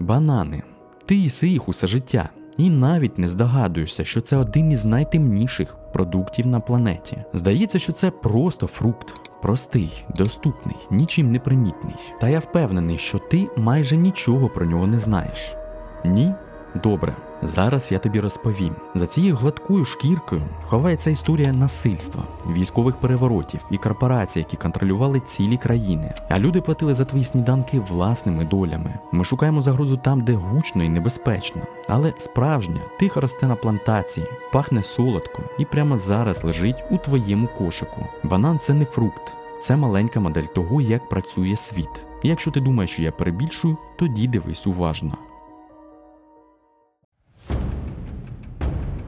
Банани. Ти їси їх усе життя. І навіть не здогадуєшся, що це один із найтемніших продуктів на планеті. Здається, що це просто фрукт. Простий, доступний, нічим не примітний. Та я впевнений, що ти майже нічого про нього не знаєш. Ні? Добре, зараз я тобі розповім. За цією гладкою шкіркою ховається історія насильства, військових переворотів і корпорацій, які контролювали цілі країни. А люди платили за твої сніданки власними долями. Ми шукаємо загрозу там, де гучно і небезпечно. Але справжня тихо росте на плантації, пахне солодко і прямо зараз лежить у твоєму кошику. Банан це не фрукт, це маленька модель того, як працює світ. Якщо ти думаєш, що я перебільшую, тоді дивись уважно.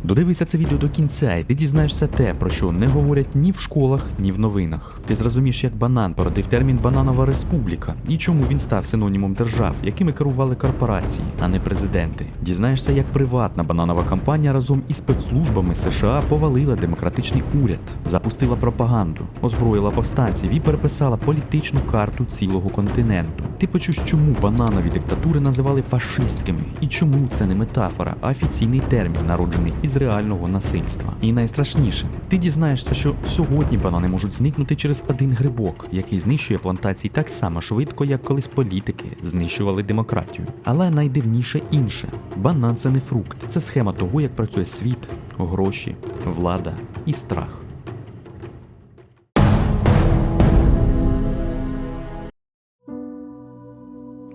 Додивися це відео до кінця, і ти дізнаєшся те, про що не говорять ні в школах, ні в новинах. Ти зрозумієш, як банан породив термін Бананова республіка і чому він став синонімом держав, якими керували корпорації, а не президенти. Дізнаєшся, як приватна бананова компанія разом із спецслужбами США повалила демократичний уряд, запустила пропаганду, озброїла повстанців і переписала політичну карту цілого континенту. Ти почуєш, чому бананові диктатури називали фашистськими, і чому це не метафора, а офіційний термін, народжений із реального насильства. І найстрашніше, ти дізнаєшся, що сьогодні банани можуть зникнути через один грибок, який знищує плантації так само швидко, як колись політики знищували демократію. Але найдивніше інше: банан це не фрукт, це схема того, як працює світ, гроші, влада і страх.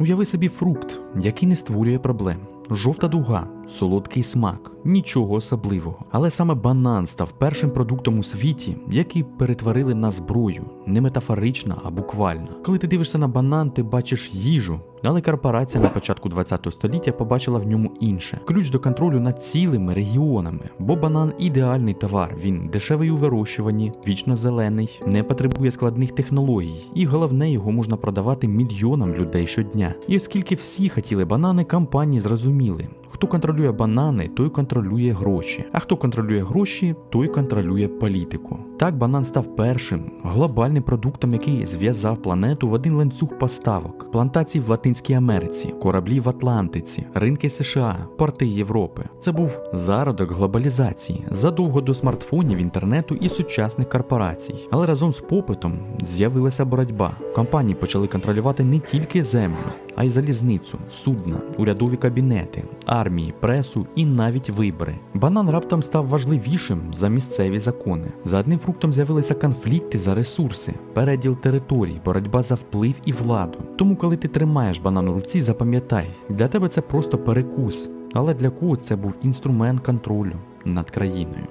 Уяви собі фрукт, який не створює проблем. Жовта дуга, солодкий смак, нічого особливого. Але саме банан став першим продуктом у світі, який перетворили на зброю, не метафорично, а буквально. Коли ти дивишся на банан, ти бачиш їжу. Але корпорація на початку 20 століття побачила в ньому інше ключ до контролю над цілими регіонами. Бо банан ідеальний товар, він дешевий у вирощуванні, вічно зелений, не потребує складних технологій, і головне, його можна продавати мільйонам людей щодня. І оскільки всі хотіли банани, компанії зрозуміли. Хто контролює банани, той контролює гроші. А хто контролює гроші, той контролює політику. Так банан став першим глобальним продуктом, який зв'язав планету в один ланцюг поставок, плантації в Латинській Америці, кораблі в Атлантиці, ринки США, порти Європи. Це був зародок глобалізації задовго до смартфонів, інтернету і сучасних корпорацій. Але разом з попитом з'явилася боротьба. Компанії почали контролювати не тільки землю, а й залізницю, судна, урядові кабінети, армії, пресу і навіть вибори. Банан раптом став важливішим за місцеві закони. За одним фруктом з'явилися конфлікти за ресурси, переділ територій, боротьба за вплив і владу. Тому, коли ти тримаєш банан у руці, запам'ятай, для тебе це просто перекус, але для когось це був інструмент контролю над країною.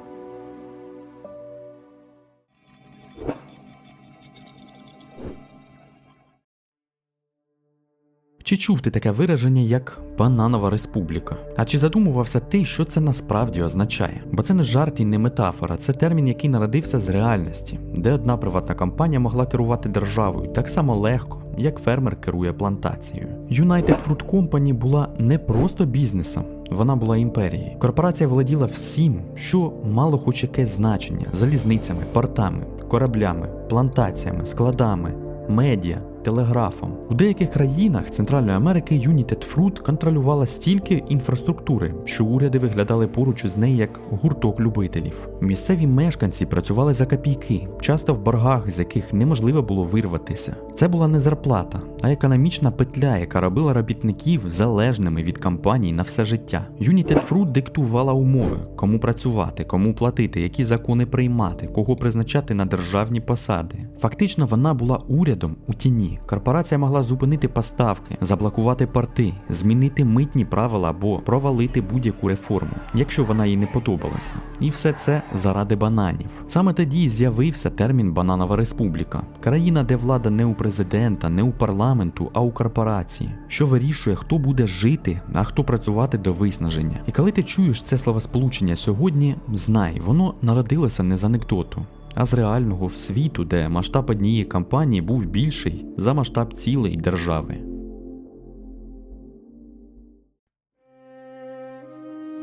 Чи чув ти таке вираження як бананова республіка? А чи задумувався ти, що це насправді означає? Бо це не жарт і не метафора, це термін, який народився з реальності, де одна приватна компанія могла керувати державою так само легко, як фермер керує плантацією. United Fruit Company була не просто бізнесом. Вона була імперією. Корпорація володіла всім, що мало хоч якесь значення: залізницями, портами, кораблями, плантаціями, складами, медіа, телеграфом. У деяких країнах Центральної Америки United Fruit контролювала стільки інфраструктури, що уряди виглядали поруч із нею як гурток любителів. Місцеві мешканці працювали за копійки, часто в боргах, з яких неможливо було вирватися. Це була не зарплата, а економічна петля, яка робила робітників залежними від компаній на все життя. United Fruit диктувала умови, кому працювати, кому платити, які закони приймати, кого призначати на державні посади. Фактично, вона була урядом у тіні. Корпорація могла зупинити поставки, заблокувати порти, змінити митні правила або провалити будь-яку реформу, якщо вона їй не подобалася. І все це заради бананів. Саме тоді з'явився термін Бананова Республіка, країна, де влада не у президента, не у парламенту, а у корпорації, що вирішує, хто буде жити, а хто працювати до виснаження. І коли ти чуєш це словосполучення сьогодні, знай, воно народилося не з анекдоту а з реального світу, де масштаб однієї кампанії був більший за масштаб цілої держави.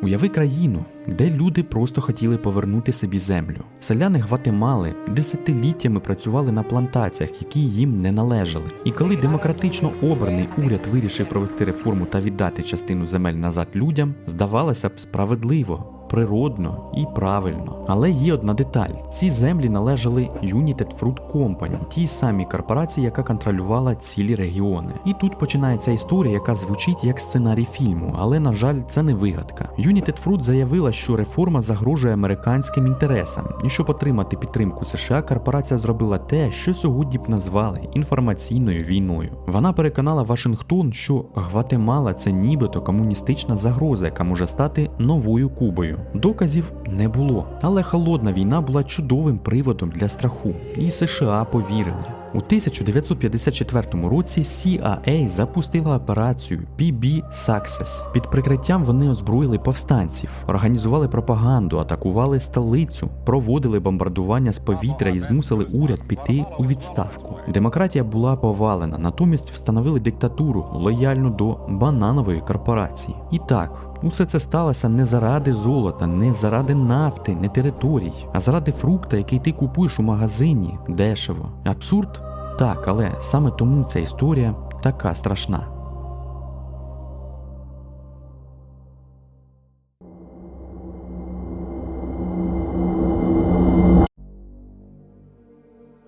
Уяви країну, де люди просто хотіли повернути собі землю. Селяни Гватемали десятиліттями працювали на плантаціях, які їм не належали. І коли демократично обраний уряд вирішив провести реформу та віддати частину земель назад людям, здавалося б справедливо. Природно і правильно. Але є одна деталь: ці землі належали United Fruit Company, тій самій корпорації, яка контролювала цілі регіони. І тут починається історія, яка звучить як сценарій фільму, але на жаль, це не вигадка. United Fruit заявила, що реформа загрожує американським інтересам, і щоб отримати підтримку США, корпорація зробила те, що сьогодні б назвали інформаційною війною. Вона переконала Вашингтон, що Гватемала це нібито комуністична загроза, яка може стати новою Кубою. Доказів не було, але холодна війна була чудовим приводом для страху, і США повірили. У 1954 році CIA запустила операцію PB Success. Під прикриттям вони озброїли повстанців, організували пропаганду, атакували столицю, проводили бомбардування з повітря і змусили уряд піти у відставку. Демократія була повалена, натомість встановили диктатуру лояльну до бананової корпорації. І так. Усе це сталося не заради золота, не заради нафти, не територій, а заради фрукта, який ти купуєш у магазині дешево. Абсурд? Так, але саме тому ця історія така страшна.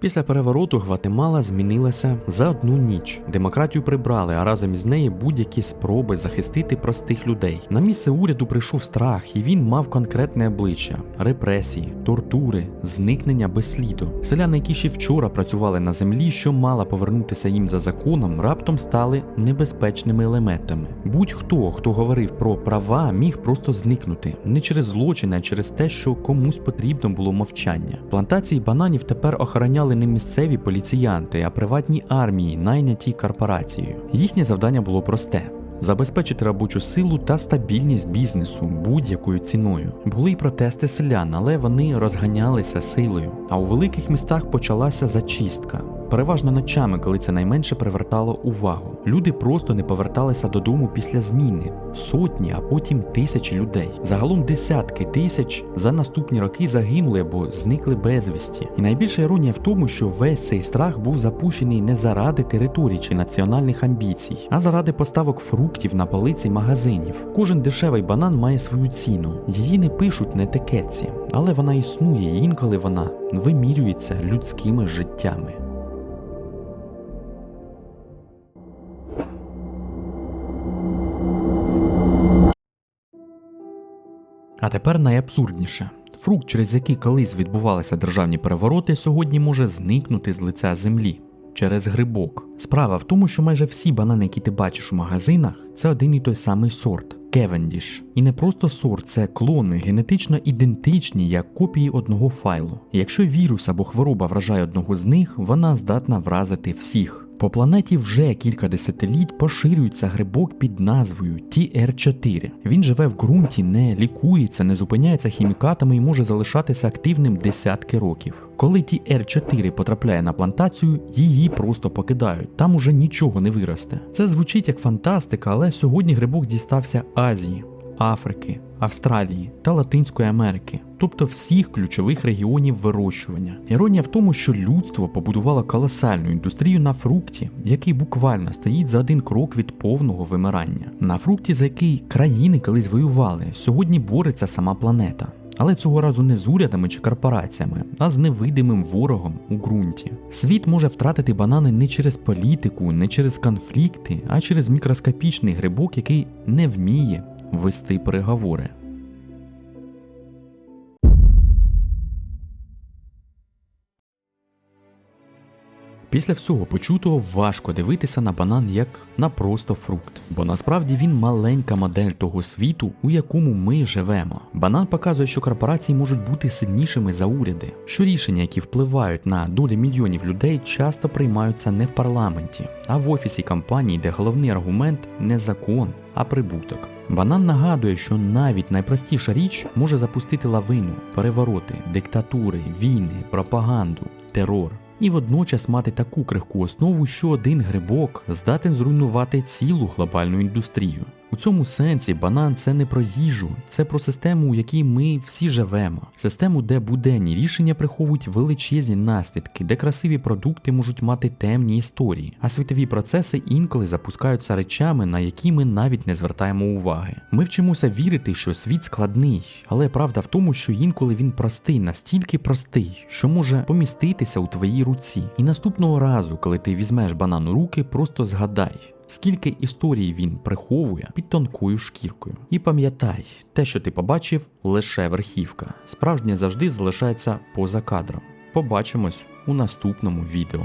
Після перевороту Гватемала змінилася за одну ніч. Демократію прибрали, а разом із нею будь-які спроби захистити простих людей. На місце уряду прийшов страх, і він мав конкретне обличчя: репресії, тортури, зникнення без сліду. Селяни, які ще вчора працювали на землі, що мала повернутися їм за законом, раптом стали небезпечними елементами. Будь-хто, хто говорив про права, міг просто зникнути не через злочини, а через те, що комусь потрібно було мовчання. Плантації бананів тепер охороняли не місцеві поліціянти, а приватні армії, найняті корпорацією. Їхнє завдання було просте. Забезпечити робочу силу та стабільність бізнесу будь-якою ціною. Були й протести селян, але вони розганялися силою. А у великих містах почалася зачистка. Переважно ночами, коли це найменше привертало увагу. Люди просто не поверталися додому після зміни. Сотні, а потім тисячі людей. Загалом десятки тисяч за наступні роки загинули або зникли безвісті. І найбільша іронія в тому, що весь цей страх був запущений не заради територій чи національних амбіцій, а заради поставок фруктів на полиці магазинів. Кожен дешевий банан має свою ціну. Її не пишуть на етикетці, але вона існує, і інколи вона вимірюється людськими життями. А тепер найабсурдніше. Фрукт, через який колись відбувалися державні перевороти, сьогодні може зникнути з лиця землі через грибок. Справа в тому, що майже всі банани, які ти бачиш у магазинах, це один і той самий сорт. Кевендіш. І не просто сорт, це клони, генетично ідентичні як копії одного файлу. Якщо вірус або хвороба вражає одного з них, вона здатна вразити всіх. По планеті вже кілька десятиліть поширюється грибок під назвою TR4. Він живе в ґрунті, не лікується, не зупиняється хімікатами і може залишатися активним десятки років. Коли TR4 потрапляє на плантацію, її просто покидають. Там уже нічого не виросте. Це звучить як фантастика, але сьогодні грибок дістався Азії. Африки, Австралії та Латинської Америки, тобто всіх ключових регіонів вирощування. Іронія в тому, що людство побудувало колосальну індустрію на фрукті, який буквально стоїть за один крок від повного вимирання. На фрукті, за який країни колись воювали, сьогодні бореться сама планета. Але цього разу не з урядами чи корпораціями, а з невидимим ворогом у ґрунті. Світ може втратити банани не через політику, не через конфлікти, а через мікроскопічний грибок, який не вміє вести переговори. Після всього почутого важко дивитися на банан як на просто фрукт, бо насправді він маленька модель того світу, у якому ми живемо. Банан показує, що корпорації можуть бути сильнішими за уряди, що рішення, які впливають на долі мільйонів людей, часто приймаються не в парламенті, а в офісі компаній, де головний аргумент не закон, а прибуток. Банан нагадує, що навіть найпростіша річ може запустити лавину, перевороти, диктатури, війни, пропаганду, терор. І водночас мати таку крихку основу, що один грибок здатен зруйнувати цілу глобальну індустрію. У цьому сенсі банан це не про їжу, це про систему, у якій ми всі живемо. Систему, де буденні рішення приховують величезні наслідки, де красиві продукти можуть мати темні історії, а світові процеси інколи запускаються речами, на які ми навіть не звертаємо уваги. Ми вчимося вірити, що світ складний, але правда в тому, що інколи він простий, настільки простий, що може поміститися у твоїй руці. І наступного разу, коли ти візьмеш банан у руки, просто згадай. Скільки історій він приховує під тонкою шкіркою. І пам'ятай, те, що ти побачив, лише верхівка. Справжнє завжди залишається поза кадром. Побачимось у наступному відео.